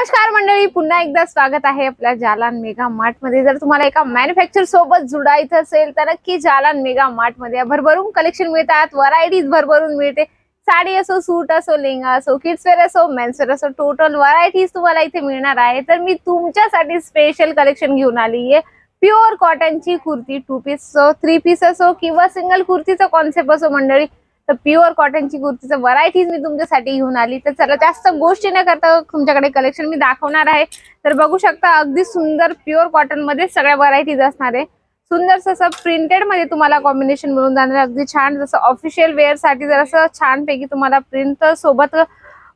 नमस्कार मंडळी पुन्हा एकदा स्वागत आहे आपल्या जालान मेगा मार्टमध्ये. जर तुम्हाला एका मॅन्युफॅक्चर सोबत जुडायचं असेल तर नक्की जालान मेगा मार्टमध्ये भरभरून कलेक्शन मिळतात. व्हरायटीज भरभरून मिळते. साडी असो सूट असो लेंगा असो किड्स वेअर असो मेन्स वेअर असो टोटल व्हरायटीज तुम्हाला इथे मिळणार आहे. तर मी तुमच्यासाठी स्पेशल कलेक्शन घेऊन आली आहे प्युअर कॉटनची कुर्ती टू पीस असो थ्री पीस असो किंवा सिंगल कुर्तीचा कॉन्सेप्ट असो मंडळी तर प्युअर कॉटनची कुर्तीचं व्हरायटीज मी तुमच्यासाठी घेऊन आली. तर चला जास्त गोष्टी न करता तुमच्याकडे कलेक्शन मी दाखवणार आहे. तर बघू शकता अगदी सुंदर प्युअर कॉटनमध्ये सगळ्या व्हरायटीज असणार आहे. सुंदर असं प्रिंटेडमध्ये तुम्हाला कॉम्बिनेशन मिळून जाणार आहे. अगदी छान जसं ऑफिशियल वेअरसाठी जर असं छानपैकी तुम्हाला प्रिंट सोबत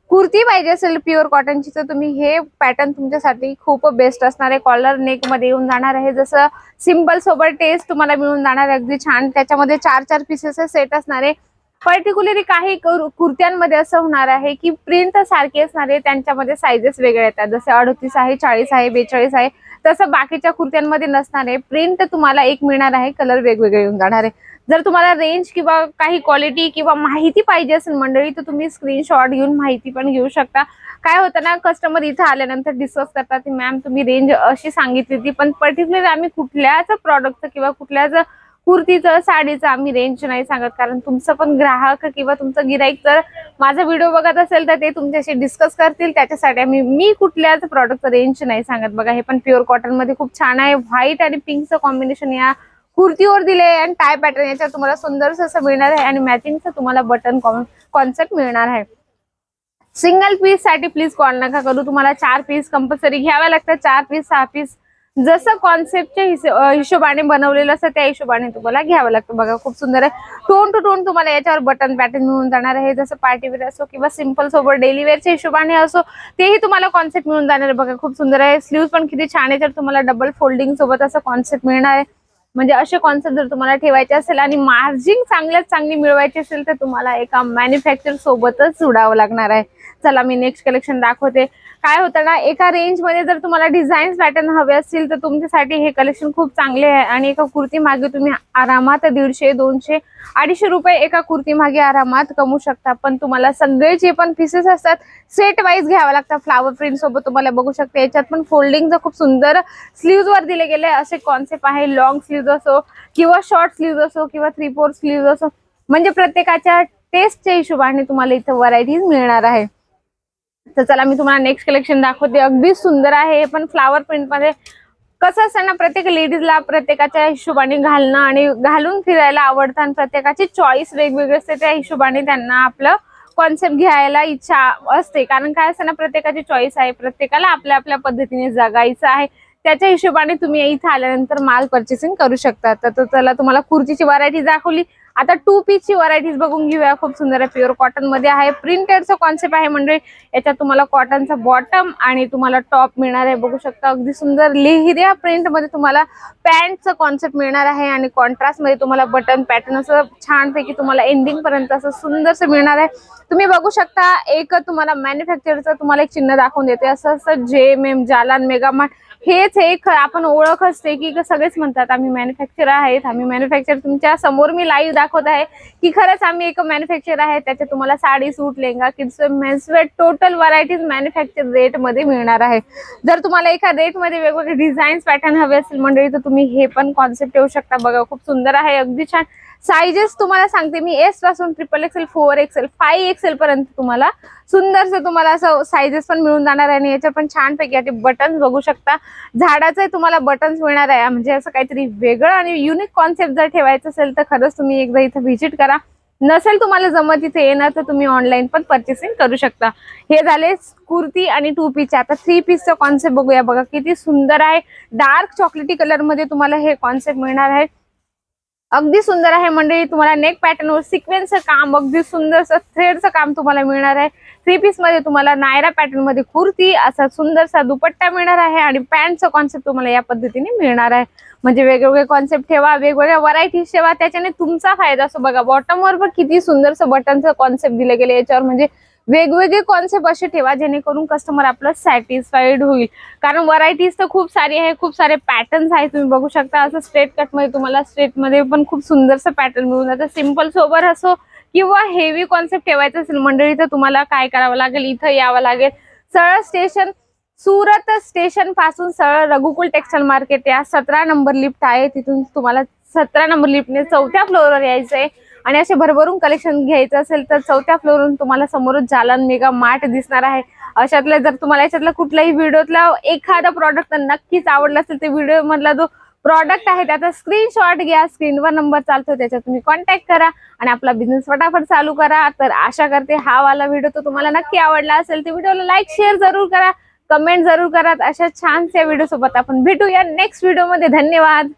कुर्ती पाहिजे असेल प्युअर कॉटनची तर तुम्ही हे पॅटर्न तुमच्यासाठी खूप बेस्ट असणार आहे. कॉलर नेकमध्ये येऊन जाणार आहे. जसं सिंपल सोबत टेस्ट तुम्हाला मिळून जाणार आहे. अगदी छान. त्याच्यामध्ये चार चार पीसेस सेट असणार आहे. पर्टिक्युलरली काही कुर्त्यांमध्ये असं होणार आहे की प्रिंट सारखी असणार आहे त्यांच्यामध्ये सायझेस वेगळे येतात. जसे अडतीस आहे चाळीस आहे बेचाळीस आहे तसं बाकीच्या कुर्त्यांमध्ये नसणार आहे प्रिंट तुम्हाला एक मिळणार आहे कलर वेगवेगळे येऊन जाणार आहे. जर तुम्हाला रेंज किंवा काही क्वालिटी किंवा माहिती पाहिजे असेल मंडळी तर तुम्ही स्क्रीनशॉट घेऊन माहिती पण घेऊ शकता. काय होतं ना कस्टमर इथं आल्यानंतर डिस्कस करतात की मॅम तुम्ही रेंज अशी सांगितली होती पण पर्टिक्युलर आम्ही कुठल्याच प्रॉडक्टचं किंवा कुठल्याच कुर्तीचं साडीचं आम्ही रेंज नाही सांगत. कारण तुमचं पण ग्राहक किंवा तुमचं गिराईक जर माझा व्हिडिओ बघत असेल तर ते तुमच्याशी डिस्कस करतील. त्याच्यासाठी आम्ही मी कुठल्याच प्रॉडक्टचं रेंज नाही सांगत. बघा हे पण प्युअर कॉटनमध्ये खूप छान आहे. व्हाईट आणि पिंकचं कॉम्बिनेशन या कुर्तीवर दिले आणि टाय पॅटर्न याच्यात तुम्हाला सुंदरस असं मिळणार आहे. आणि मॅचिंगचं तुम्हाला बटन कॉन्सेप्ट मिळणार आहे. सिंगल पीससाठी प्लीज कॉल नका करू. तुम्हाला चार पीस कंपल्सरी घ्याव्या लागतात. चार पीस सहा पीस जसं कॉन्सेप्टच्या हिशोबाने बनवलेलं असतं त्या हिशोबाने तुम्हाला घ्यावं लागतं. बघा खूप सुंदर आहे. टोन टू टोन तुम्हाला याच्यावर बटन पॅटर्न मिळून जाणार आहे. जसं पार्टीवेअर असो किंवा सिंपल सोबत डेली वेअरच्या हिशोबाने असो तेही तुम्हाला कॉन्सेप्ट मिळून जाणार आहे. बघा खूप सुंदर आहे. स्लीव्ह पण किती छान आहे. याच्यावर तुम्हाला डबल फोल्डिंग सोबत असं कॉन्सेप्ट मिळणार आहे म्हणजे असे कॉन्सेप्ट जर तुम्हाला ठेवायचे असेल आणि मार्जिन चांगल्यात चांगली मिळवायची असेल तर तुम्हाला एका मॅन्युफॅक्चर सोबतच जुडावं लागणार आहे. चला मी नेक्स्ट कलेक्शन दाखवते. काय होतं ना एका रेंजमध्ये जर तुम्हाला डिझाईन पॅटर्न हवे असतील तर तुमच्यासाठी हे कलेक्शन खूप चांगले आहे. आणि एका कुर्ती मागे तुम्ही आरामात दीडशे दोनशे अडीचशे रुपये एका कुर्ती मागे आरामात कमवू शकता. पण तुम्हाला सगळे जे पण पीसेस असतात सेट वाईज घ्यावं लागतं. फ्लावर प्रिंट सोबत तुम्हाला बघू शकते. याच्यात पण फोल्डिंगचं खूप सुंदर स्लीव्ज वर दिले गेले असे कॉन्सेप्ट आहे. लॉंग स्लीव्ह असो किंवा शॉर्ट स्लीव्ज असो किंवा थ्री फोर स्लीव्ज असो म्हणजे प्रत्येकाच्या टेस्टच्या हिशोबाने तुम्हाला इथं व्हरायटीज मिळणार आहे. तर चला मी तुम्हाला नेक्स्ट कलेक्शन दाखवते. अगदी सुंदर आहे. हे पण फ्लावर प्रिंटमध्ये कसं असतं ना प्रत्येक लेडीजला प्रत्येकाच्या हिशोबाने घालणं आणि घालून फिरायला आवडतं आणि प्रत्येकाची चॉईस वेगवेगळी असते त्या हिशोबाने त्यांना आपलं कॉन्सेप्ट घ्यायला इच्छा असते. कारण काय असतं ना प्रत्येकाची चॉईस आहे. प्रत्येकाला आपल्या आपल्या पद्धतीने जगायचं आहे. त्याच्या हिशोबाने तुम्ही इथं आल्यानंतर माल पर्चेसिंग करू शकता. तर चला तुम्हाला खुर्चीची व्हरायटी दाखवली. आता टू पीसची व्हरायटीज बघून घेऊया. खूप सुंदर आहे. प्युअर कॉटनमध्ये आहे. प्रिंटेडचं कॉन्सेप्ट आहे म्हणजे याच्यात तुम्हाला कॉटनचा बॉटम आणि तुम्हाला टॉप मिळणार आहे. बघू शकता. अगदी सुंदर लेहिऱ्या प्रिंटमध्ये तुम्हाला पॅन्टचं कॉन्सेप्ट मिळणार आहे. आणि कॉन्ट्रास्टमध्ये तुम्हाला बटन पॅटर्न असं छानपैकी तुम्हाला एंडिंग पर्यंत असं सुंदरसं मिळणार आहे. तुम्ही बघू शकता. एक तुम्हाला मॅन्युफॅक्चरचं तुम्हाला एक चिन्ह दाखवून देते. असं असं जे एम जालान मेगामार्ट हेच एक आपण ओळख असते की सगळेच म्हणतात आम्ही मॅन्युफॅक्चर आहेत आम्ही मॅन्युफॅक्चर तुमच्यासमोर मी लाईव्ह दाखवत आहे. की खरंच आम्ही एक मॅन्युफॅक्चर आहे त्याच्यात तुम्हाला साडी सूट लेंगा kids menswear total varieties manufacture रेटमध्ये मिळणार आहे. जर तुम्हाला एका रेटमध्ये वेगवेगळे डिझाईन्स पॅटर्न हवे असेल मंडळी तर तुम्ही हे पण कॉन्सेप्ट येऊ शकता. बघा खूप सुंदर आहे अगदी छान. साईजेस तुम्हाला सांगते मी. एसपासून triple XL four XL five XL पर्यंत तुम्हाला सुंदरसं तुम्हाला असं साईजेस पण मिळून जाणार आहे. आणि याच्या पण छानपैकी बटन्स बघू शकता. झाडाचे तुम्हाला बटन्स मिळणार आहे. म्हणजे असं काहीतरी वेगळं आणि युनिक कॉन्सेप्ट जर ठेवायचं असेल तर खरंच तुम्ही एकदा इथं व्हिजिट करा. नसेल तुम्हाला जमत इथे येणार तर तुम्ही ऑनलाईन पण परचेसिंग करू शकता. हे झाले कुर्ती आणि टू पीसचे आता थ्री पीसचं कॉन्सेप्ट बघूया. बघा किती सुंदर आहे. डार्क चॉकलेटी कलरमध्ये तुम्हाला हे कॉन्सेप्ट मिळणार आहे. अगदी सुंदर आहे. मंडळी तुम्हाला नेक पॅटर्नवर सिक्वेन्सचं काम अगदी सुंदरसं थ्रेडचं काम तुम्हाला मिळणार आहे. थ्री पीसमध्ये तुम्हाला नायरा पॅटर्नमध्ये कुर्ती असा सुंदरसा दुपट्टा मिळणार आहे आणि पॅन्टचं कॉन्सेप्ट तुम्हाला या पद्धतीने मिळणार आहे. म्हणजे वेगवेगळे कॉन्सेप्ट ठेवा वेगवेगळ्या व्हरायटीज ठेवा. त्याच्याने तुमचा फायदा असो. बघा बॉटमवर पण किती सुंदरसं बटनचं कॉन्सेप्ट दिलं गेले याच्यावर म्हणजे वेगवेगळे कॉन्सेप्ट असे ठेवा जेणेकरून कस्टमर आपलं सॅटिस्फाईड होईल. कारण व्हरायटीज तर खूप सारी आहे खूप सारे पॅटर्न्स आहे तुम्ही बघू शकता असं स्ट्रेट कटमध्ये तुम्हाला स्ट्रेटमध्ये पण खूप सुंदरसं पॅटर्न मिळून जातं. सिंपल सोबर असो किंवा हेवी कॉन्सेप्ट ठेवायचं असेल मंडळी तर तुम्हाला काय करावं लागेल? इथं यावं लागेल. सरळ स्टेशन सुरत स्टेशनपासून सरळ रघुकुल टेक्सटाईल मार्केट या सतरा नंबर लिफ्ट आहे. तिथून तुम्हाला सतरा नंबर लिफ्टने चौथ्या फ्लोअरवर यायचं आहे आणि असे भरभरून कलेक्शन घ्यायचं असेल तर चौथ्या फ्लोअरवरून तुम्हाला समोरच जालन मेगा मार्ट दिसणार आहे. अशातल्या जर तुम्हाला याच्यातला कुठल्याही व्हिडिओतला एखादा प्रॉडक्ट नक्कीच आवडला असेल तर व्हिडिओ मधला जो प्रॉडक्ट आहे त्याचा स्क्रीनशॉट घ्या. स्क्रीनवर नंबर चालतो त्याच्यात तुम्ही कॉन्टॅक्ट करा आणि आपला बिझनेस फटाफट चालू करा. तर आशा करते हा वाला व्हिडिओ तो तुम्हाला नक्की आवडला असेल तर व्हिडिओला लाईक शेअर जरूर करा. कमेंट जरूर करा. अशा छानशा व्हिडिओ सोबत आपण भेटूया नेक्स्ट व्हिडिओमध्ये. धन्यवाद.